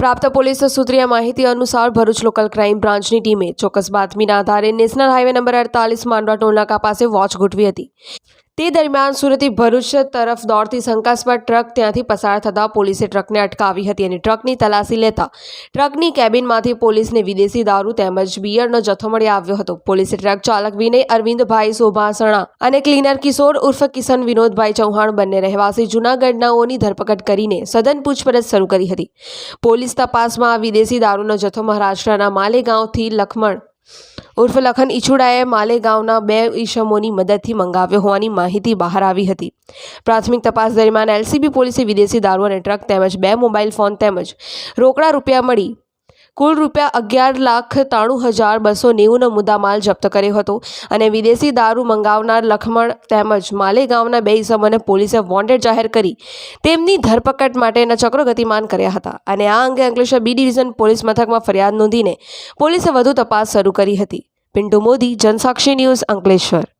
પ્રાપ્ત પોલીસ સૂત્રીય માહિતી અનુસાર ભરૂચ લોકલ ક્રાઇમ બ્રાન્ચની ટીમે ચોક્કસ બાતમીના આધારે નેશનલ હાઇવે નંબર અડતાલીસ માંડવા ટોલનાકા પાસે વોચ ગોઠવી હતી. તે દરમિયાન સુરતથી ભરૂચ તરફ દોડતી શંકાસ્પદ ટ્રક ત્યાંથી પસાર થતાં પોલીસે ટ્રકને અટકાવી હતી અને ટ્રકની તલાશી લેતા ટ્રકની કેબિનમાંથી પોલીસને વિદેશી દારૂ તેમજ બિયરનો જથ્થો મળી આવ્યો હતો. પોલીસે ટ્રક ચાલક વિનય, અરવિંદભાઈ શોભાસણા અને ક્લીનર કિશોર ઉર્ફ કિશન વિનોદભાઈ ચૌહાણ બંને રહેવાસી જૂનાગઢનાઓની ધરપકડ કરીને સઘન પૂછપરછ શરૂ કરી હતી. પોલીસ તપાસમાં વિદેશી દારૂનો જથ્થો મહારાષ્ટ્રના માલેગાંવથી લખમણ ઉર્ફ લખન ઈછુડાએ માલેગાંવના બે ઈસમોની મદદથી મંગાવ્યો હોવાની માહિતી બહાર આવી હતી. પ્રાથમિક તપાસ દરમિયાન એલસીબી પોલીસે વિદેશી દારૂ અને ટ્રક તેમજ બે મોબાઈલ ફોન તેમજ રોકડા રૂપિયા મળી કુલ રૂપિયા અગિયાર લાખ ત્રાણું હજાર બસો નેવુંનો મુદ્દામાલ જપ્ત કર્યો હતો અને વિદેશી દારૂ મંગાવનાર લખમણ તેમજ માલેગાંવના બે ઇસમોને પોલીસે વોન્ટેડ જાહેર કરી તેમની ધરપકડ માટેના ચક્રો ગતિમાન કર્યા હતા અને આ અંગે અંકલેશ્વર બી ડિવિઝન પોલીસ મથકમાં ફરિયાદ નોંધીને પોલીસે વધુ તપાસ શરૂ કરી હતી. પિન્ટુ મોદી, જનસાક્ષી ન્યૂઝ અંકલેશ્વર.